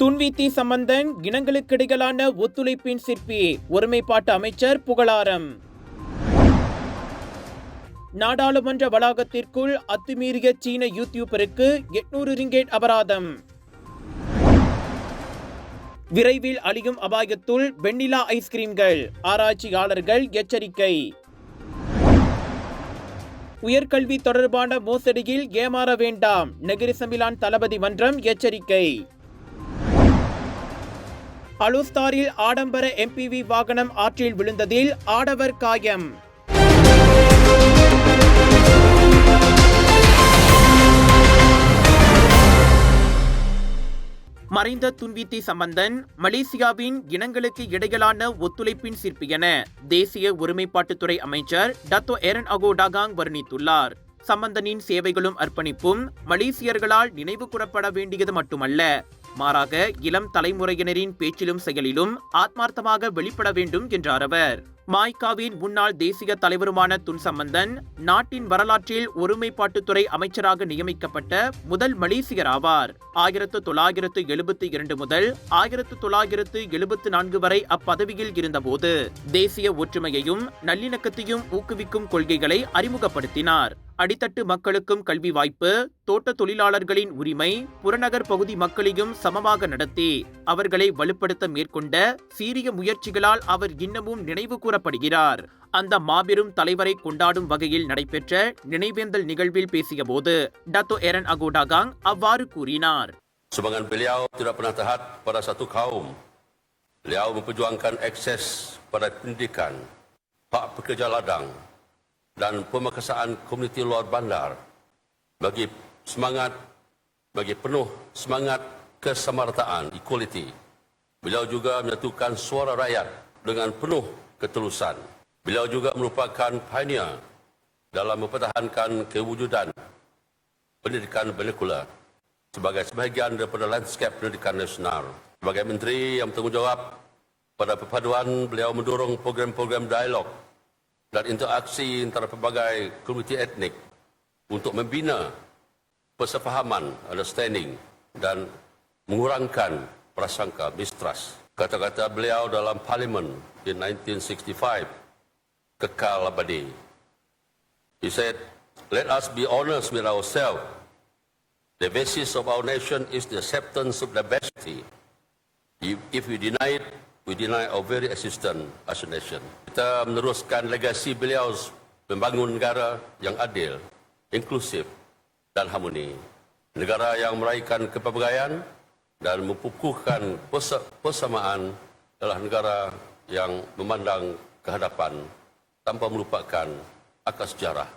துன்வீத்தி சம்பந்தன் இனங்களுக்கிடையிலான ஒத்துழைப்பின் சிற்பி ஒருமைப்பாட்டு அமைச்சர் புகழாரம். நாடாளுமன்ற வளாகத்திற்குள் அத்துமீறிய சீன யூடியூபருக்கு எட்நூறு ரிங்கேட் அபராதம். விரைவில் அழியும் அபாயத்துள் வெண்ணிலா ஐஸ்கிரீம்கள் ஆராய்ச்சியாளர்கள் எச்சரிக்கை. உயர்கல்வி தொடர்பான மோசடியில் ஏமாற வேண்டாம் நெகிரிசமிலான் தளபதி மன்றம் எச்சரிக்கை. அலுஸ்தாரில் ஆடம்பர எம்பிவி வாகனம் ஆற்றில் விழுந்ததில் ஆடவர் காயம். மறைந்த துன்வீத்தி சம்பந்தன் மலேசியாவின் இனங்களுக்கு இடையிலான ஒத்துழைப்பின் சிற்பி என தேசிய ஒருமைப்பாட்டுத்துறை அமைச்சர் டத்தோ எரன் அகோ டாகாங் வர்ணித்துள்ளார். சம்பந்தனின் சேவைகளும் அர்ப்பணிப்பும் மலேசியர்களால் நினைவு கூறப்பட வேண்டியது மட்டுமல்ல மாறாக இளம் தலைமுறையினரின் பேச்சிலும் செயலிலும் ஆத்மார்த்தமாக வெளிப்பட வேண்டும் என்றார் அவர். மாய்காவின் முன்னாள் தேசிய தலைவருமான துன் சம்பந்தன் நாட்டின் வரலாற்றில் ஒருமைப்பாட்டுத்துறை அமைச்சராக நியமிக்கப்பட்ட முதல் மலேசியர் ஆவார். ஆயிரத்து தொள்ளாயிரத்து எழுபத்தி இரண்டு முதல் ஆயிரத்து தொள்ளாயிரத்து எழுபத்து நான்கு வரை அப்பதவியில் இருந்தபோது தேசிய ஒற்றுமையையும் நல்லிணக்கத்தையும் ஊக்குவிக்கும் கொள்கைகளை அறிமுகப்படுத்தினார். அடித்தட்டு மக்களுக்கும் கல்வி வாய்ப்பு தோட்ட தொழிலாளர்களின் உரிமை புறநகர் பகுதி மக்களையும் சமமாக நடத்தி அவர்களை வலுப்படுத்த மேற்கொண்ட சீரிய முயற்சிகளால் அவர் இன்னமும் நினைவு கூறப்படுகிறார். அந்த மாபெரும் தலைவரை கொண்டாடும் வகையில் நடைபெற்ற நினைவேந்தல் நிகழ்வில் பேசியபோது டத்தோ எரன் அகோடாகாங் அவ்வாறு கூறினார். Sumbangan beliau tidak pernah tahat pada satu kaum. Beliau memperjuangkan akses pada pendidikan, hak pekerja ladang dan pemerkasaan komuniti luar bandar bagi semangat, bagi penuh semangat kesamarataan, equality. Beliau juga menyatukan suara rakyat dengan penuh ketulusan. Beliau juga merupakan pioneer dalam mempertahankan kewujudan pendidikan vernacular sebagai sebahagian daripada lanskap pendidikan nasional. Sebagai menteri yang bertanggungjawab pada perpaduan beliau mendorong program-program dialog dan interaksi antara pelbagai komuniti etnik untuk membina persefahaman, understanding dan mengurangkan prasangka mistrust. Kata-kata beliau dalam parlimen in 1965 kekal abadi. He said, let us be honest with ourselves The basis of our nation is the acceptance of diversity. If, if we deny it, we deny our very existence as a nation. Kita meneruskan legasi beliau membangun negara yang adil, inklusif dan harmoni. Negara yang meraihkan kepelbagaian dan mempukuhkan persa- persamaan adalah negara yang memandang kehadapan tanpa melupakan akar sejarah.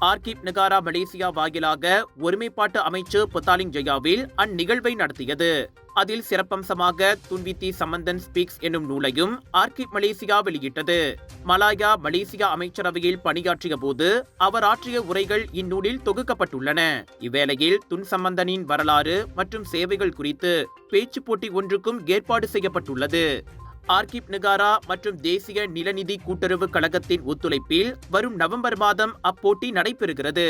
Arkib Negara Malaysia வாயிலாக ஒருமைப்பாட்டு அமைச்சர் பொத்தாலிங் ஜெயாவில் அந்நிகழ்வை நடத்தியது. அதில் சிறப்பம்சமாக துன்வித்தி Sampanthan speaks என்னும் நூலையும் Arkib Malaysia வெளியிட்டது. Malaya Malaysia அமைச்சரவையில் பணியாற்றிய போது அவர் ஆற்றிய உரைகள் இந்நூலில் தொகுக்கப்பட்டுள்ளன. இவ்வேளையில் துன் சம்பந்தனின் வரலாறு மற்றும் சேவைகள் குறித்து பேச்சு போட்டி ஒன்றுக்கும் ஏற்பாடு செய்யப்பட்டுள்ளது. ஆர்கிப் நிகாரா மற்றும் தேசிய நிலநிதி கூட்டுறவு கழகத்தின் ஒத்துழைப்பில் வரும் நவம்பர் மாதம் அப்போட்டி நடைபெறுகிறது.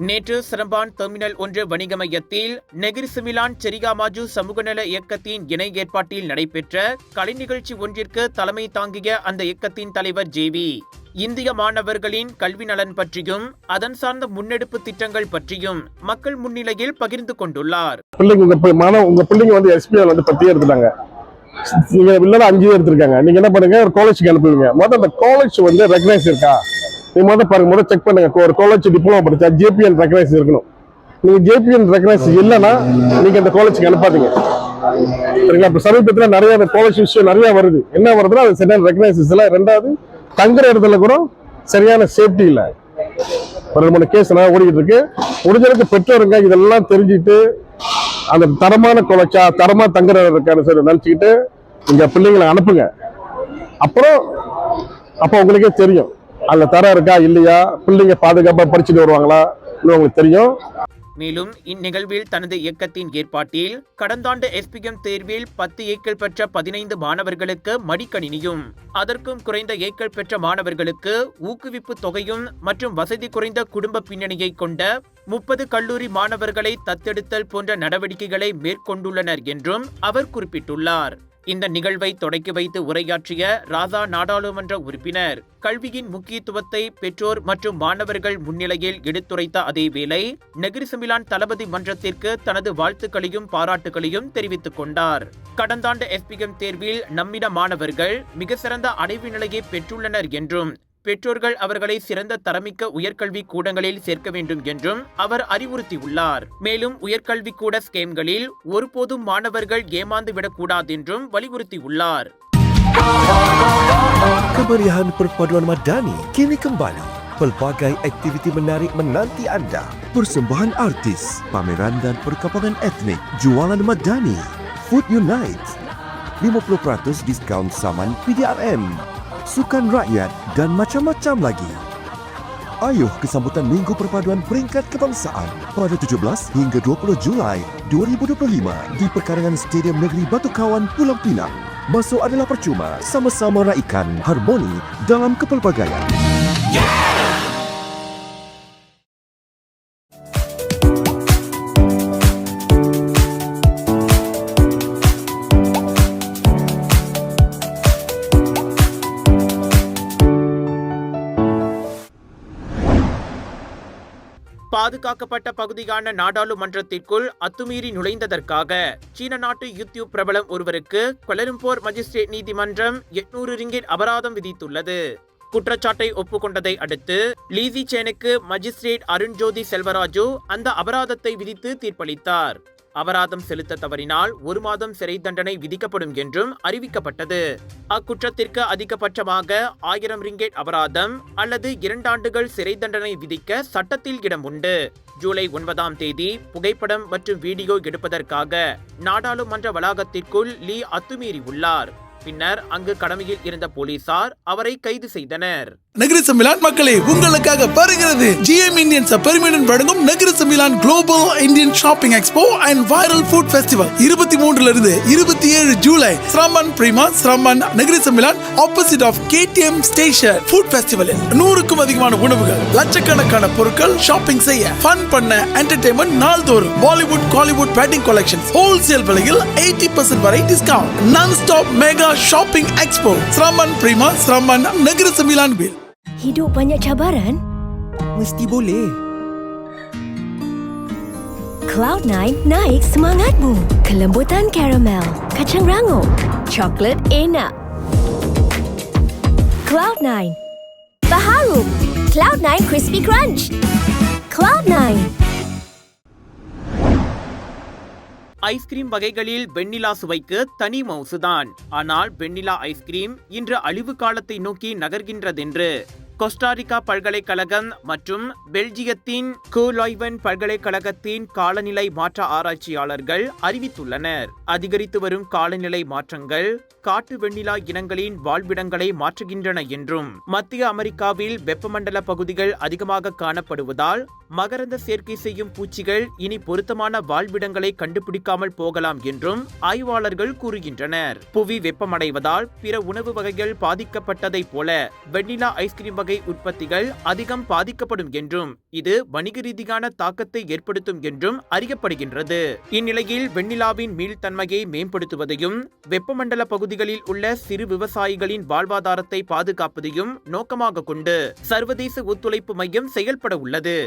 நேற்று சிரம்பான் டெர்மினல் ஒன்று வணிக மையத்தில் நெகிர் சிமிலான் செரிகாமாஜு சமூக நல இயக்கத்தின் இணை ஏற்பாட்டில் நடைபெற்ற கலை நிகழ்ச்சி ஒன்றிற்கு தலைமை தாங்கிய அந்த இயக்கத்தின் தலைவர் ஜேவி இந்திய மாணவர்களின் கல்வி நலன் பற்றியும் அதன் சார்ந்த முன்னெடுப்பு திட்டங்கள் பற்றியும் மக்கள் முன்னிலையில் பகிர்ந்து கொண்டுள்ளார். பிள்ளைங்க உங்க மாணவ உங்க பிள்ளைங்க வந்து எஸ்பிஎல் வந்து பத்தியே எடுத்துட்டாங்க. நீங்க இல்ல அஞ்சு எடுத்திருக்காங்க. நீங்க என்ன பண்ணுங்க? ஒரு காலேஜுக்கு அனுப்புவீங்க முதல்ல அந்த காலேஜ் வந்து ரெகனைஸ் இருக்கா? நீங்க முதல்ல பாருங்க முதல்ல செக் பண்ணுங்க. ஒரு காலேஜ் டிப்ளமோ படிச்சா ஜேபிஎன் ரெகனைஸ் இருக்கணும். நீங்க ஜேபிஎன் ரெகனைஸ் இல்லைன்னா நீங்க அந்த காலேஜுக்கு அனுப்பாதீங்க. சரிங்களா? இப்ப சமீபத்துல நிறைய அந்த காலேஜ் விஷயம் நிறைய வருது. என்ன வருதுன்னா அது சரியான ரெகனைசஸ் ரெண்டாவது தங்குற இடத்துல கூட சரியான சேஃப்டி இல்லை. ஒரு ரெண்டு மூணு கேஸ் எல்லாம் ஓடிக்கிட்டு இருக்கு. முடிஞ்சளவுக்கு பெற்றோருங்க இதெல்லாம் தெரிஞ்சுட்டு அந்த தரமான குலைச்சா தரமா தங்குற இருக்கான சொல்லி நினச்சிக்கிட்டு இங்க பிள்ளைங்களை அனுப்புங்க. அப்புறம் அப்போ உங்களுக்கே தெரியும். அதுல தரம் இருக்கா இல்லையா? பிள்ளைங்க பாதுகாப்பாக படிச்சுட்டு வருவாங்களா? உங்களுக்கு தெரியும். மேலும் இந்நிகழ்வில் தனது இயக்கத்தின் ஏற்பாட்டில் கடந்த ஆண்டு எஸ்பிஎம் தேர்வில் பத்து ஏக்கள் பெற்ற பதினைந்து மாணவர்களுக்கு மடிக்கணினியும் அதற்கும் குறைந்த ஏக்கள் பெற்ற மாணவர்களுக்கு ஊக்குவிப்பு தொகையும் மற்றும் வசதி குறைந்த குடும்ப பின்னணியை கொண்ட முப்பது கல்லூரி மாணவர்களை தத்தெடுத்தல் போன்ற நடவடிக்கைகளை மேற்கொண்டுள்ளனர் என்றும் அவர் குறிப்பிட்டுள்ளார். இந்த நிகழ்வை தொடக்கி வைத்து உரையாற்றிய ராதா நாடாளுமன்ற உறுப்பினர் கல்வியின் முக்கியத்துவத்தை பெற்றோர் மற்றும் மாணவர்கள் முன்னிலையில் எடுத்துரைத்த அதேவேளை நெகிரிசமிலான் தளபதி மன்றத்திற்கு தனது வாழ்த்துக்களையும் பாராட்டுகளையும் தெரிவித்துக் கொண்டார். கடந்த ஆண்டு எஸ்பிஎம் தேர்வில் நம்மிட மாணவர்கள் மிக சிறந்த அடைவு நிலையை பெற்றுள்ளனர் என்றும் பெற்றோர்கள் அவர்களை சிறந்த தரமிக்க உயர்கல்வி கூடங்களில் சேர்க்க வேண்டும் என்றும் அவர் அறிவுறுத்தியுள்ளார் மேலும் உயர்கல்வி கூட ஸ்கேம்களில் ஒருபோதும் மாணவர்கள் ஏமாந்து விடக்கூடாது என்றும் வலியுறுத்தியுள்ளார் Kemeriahan perpaduan madani kini kembali. Pelbagai aktiviti menarik menanti anda. Persembahan artis, pameran dan perkampungan etnik, jualan madani, Food Unite, 50% diskaun saman PDRM, sukan rakyat dan macam-macam lagi. Ayuh ke sambutan Minggu Perpaduan Peringkat Kebangsaan pada 17 hingga 20 Julai 2025 di Perkarangan Stadium Negeri Batu Kawan, Pulau Pinang. Masuk adalah percuma, sama-sama raikan harmoni dalam kepelbagaian. பாதுகாக்கப்பட்ட பகுதியான நாடாளுமன்றத்திற்குள் அத்துமீறி நுழைந்ததற்காக சீன நாட்டு YouTube பிரபலம் ஒருவருக்கு கொலரும்போர் magistrate நீதிமன்றம் எட்நூறு ringgit அபராதம் விதித்துள்ளது. குற்றச்சாட்டை ஒப்புக்கொண்டதை அடுத்து லீசி சேனுக்கு மஜிஸ்ட்ரேட் அருண்ஜோதி செல்வராஜு அந்த அபராதத்தை விதித்து தீர்ப்பளித்தார். அபராதம் செலுத்த தவறினால் ஒரு மாதம் சிறை தண்டனை விதிக்கப்படும் என்றும் அறிவிக்கப்பட்டது. அக்குற்றத்திற்கு அதிகபட்சமாக ஆயிரம் ரிங்கெட் அபராதம் அல்லது இரண்டாண்டுகள் சிறை தண்டனை விதிக்க சட்டத்தில் இடம் உண்டு. ஜூலை ஒன்பதாம் தேதி புகைப்படம் மற்றும் வீடியோ எடுப்பதற்காக நாடாளுமன்ற வளாகத்திற்குள் லீ அத்துமீறி உள்ளார். பின்னர் அங்கு கடமையில் இருந்த போலீசார் அவரை கைது செய்தனர். நகர சமிலான் மக்களை உங்களுக்காக வருகிறது ஜிஎம் இந்தியன்ஸ் பெருமையுடன் வழங்கும் Negeri Sembilan global Indian shopping expo and viral food festival இருபத்தி மூன்றுல இருந்து இருபத்தி ஏழு July Seremban Prima Seremban Negeri Sembilan opposite of KTM station food ஃபெஸ்டிவலில் நூறுக்கும் அதிகமான உணவுகள் லட்சக்கணக்கான பொருட்கள் ஷாப்பிங் செய்ய ஃபன் பண்ண என்டர்டைன்மெண்ட் நாள்தோறும் பாலிவுட் காலிவுட் பேட்டிங் கலெக்ஷன் ஹோல்சேல் விலையில் எயிட்டி பர்சன்ட் வரை discount non stop mega Shopping Expo Seraman Prima Seraman Negeri Sembilan Bil. Hidup banyak cabaran? Mesti boleh. Cloud9 naik semangatmu. Kelembutan karamel Kacang rangup Coklat enak. Cloud9 Baharu Cloud9 Crispy Crunch. Cloud9 ice cream வகைகளில் vanilla சுவைக்கு தனி மவுசுதான். ஆனால் vanilla ice cream இன்று அழிவு காலத்தை நோக்கி நகர்கின்றதென்று கொஸ்டாரிக்கா பல்கலைக்கழகம் மற்றும் பெல்ஜியத்தின் கூலாய்வன் பல்கலைக்கழகத்தின் காலநிலை மாற்ற ஆராய்ச்சியாளர்கள் அறிவித்துள்ளனர். அதிகரித்து வரும் காலநிலை மாற்றங்கள் காட்டு வெண்ணிலா இனங்களின் வாழ்விடங்களை மாற்றுகின்றன என்றும் மத்திய அமெரிக்காவில் வெப்பமண்டல பகுதிகள் அதிகமாக காணப்படுவதால் மகரந்த சேர்க்கை செய்யும் பூச்சிகள் இனி பொருத்தமான வாழ்விடங்களை கண்டுபிடிக்காமல் போகலாம் என்றும் ஆய்வாளர்கள் கூறுகின்றனர். புவி வெப்பமடைவதால் பிற உணவு வகைகள் பாதிக்கப்பட்டதைப் போல வெண்ணிலா ஐஸ்கிரீம் வகை உற்பத்திகள் அதிகம் பாதிக்கப்படும் என்றும் இது வணிக ரீதியான தாக்கத்தை ஏற்படுத்தும் என்றும் அறியப்படுகின்றது. இந்நிலையில் வெண்ணிலாவின் மீள்தன்மையை மேம்படுத்துவதையும் வெப்பமண்டல பகுதிகளில் உள்ள சிறு விவசாயிகளின் வாழ்வாதாரத்தை பாதுகாப்பதையும் நோக்கமாக கொண்டு சர்வதேச ஒத்துழைப்பு மையம் செயல்பட உள்ளது.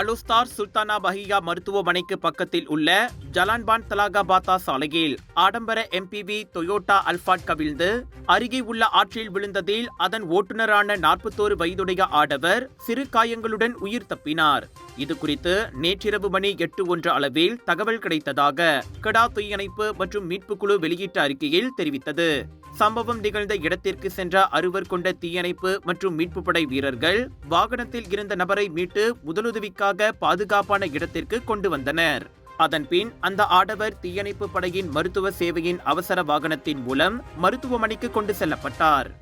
அலுஸ்தார் சுல்தானா பஹியா மருத்துவமனைக்கு பக்கத்தில் உள்ள ஜலான்பான் தலாகாபாத்தா சாலையில் ஆடம்பர எம்பிவி டொயோட்டா அல்பாட் கவிழ்ந்து அருகே உள்ள ஆற்றில் விழுந்ததில் அதன் ஓட்டுநரான நாற்பத்தோரு வயதுடைய ஆடவர் சிறு காயங்களுடன் உயிர் தப்பினார். இது குறித்து நேற்றிரவு மணி எட்டு ஒன்று அளவில் தகவல் கிடைத்ததாக கடா தீயணைப்பு மற்றும் மீட்புக்குழு வெளியிட்ட அறிக்கையில் தெரிவித்தது. சம்பவம் நிகழ்ந்த இடத்திற்கு சென்ற அறுவர் கொண்ட தீயணைப்பு மற்றும் மீட்பு படை வீரர்கள் வாகனத்தில் இருந்த நபரை மீட்டு முதலுதவிக்காக பாதுகாப்பான இடத்திற்கு கொண்டு வந்தனர். அதன்பின் அந்த ஆடவர் தீயணைப்பு படையின் மருத்துவ சேவையின் அவசர வாகனத்தின் மூலம் மருத்துவமனைக்கு கொண்டு செல்லப்பட்டார்.